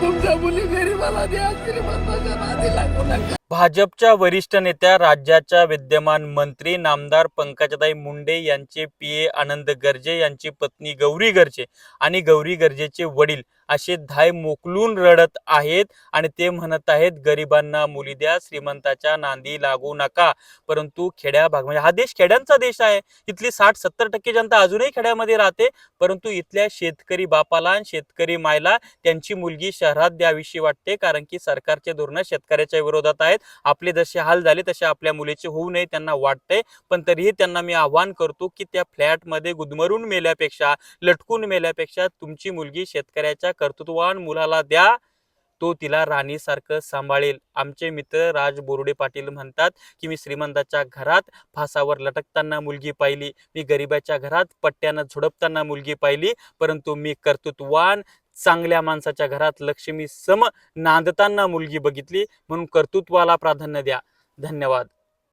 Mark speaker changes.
Speaker 1: तुमच्या मुली गरीबाला द्या श्रीमंताच्या नादी लागू नका
Speaker 2: भाजपच्या वरिष्ठ नेत्या राज्याच्या विद्यमान मंत्री नामदार पंकजाताई मुंडे यांचे पीए आनंद गर्जे यांची पत्नी गौरी गर्जे आणि गौरी गर्जेचे वडील असे धाय मोकलून रडत आहेत आणि ते म्हणत आहेत गरिबांना मुली द्या श्रीमंताच्या नांदी लागू नका. परंतु खेड्या भाग म्हणजे हा देश खेड्यांचा देश आहे. इथली साठ सत्तर टक्के जनता अजूनही खेड्यामध्ये राहते. परंतु इथल्या शेतकरी बापाला आणि शेतकरी मायला त्यांची मुलगी शहरात द्यावीशी वाटते कारण की सरकारचे धोरण शेतकऱ्याच्या विरोधात आहेत. आपले जसे हाल झाले तसे आपल्या मुलीचे होऊ नये त्यांना वाटते. पण तरीही त्यांना मी आव्हान करतो की त्या फ्लॅटमध्ये गुदमरून मेल्यापेक्षा लटकून मेल्यापेक्षा तुमची मुलगी शेतकऱ्याच्या कर्तृत्ववान मुलाला द्या तो तिला राणीसारखं सांभाळेल. आमचे मित्र राज बोरुडे पाटील म्हणतात की मी श्रीमंताच्या घरात फासावर लटकताना मुलगी पाहिली. मी गरिबाच्या घरात पट्ट्यानं झोडपताना मुलगी पाहिली. परंतु मी कर्तृत्ववान चांगल्या माणसाच्या घरात लक्ष्मी सम नांदताना मुलगी बघितली. म्हणून कर्तृत्वाला प्राधान्य द्या. धन्यवाद.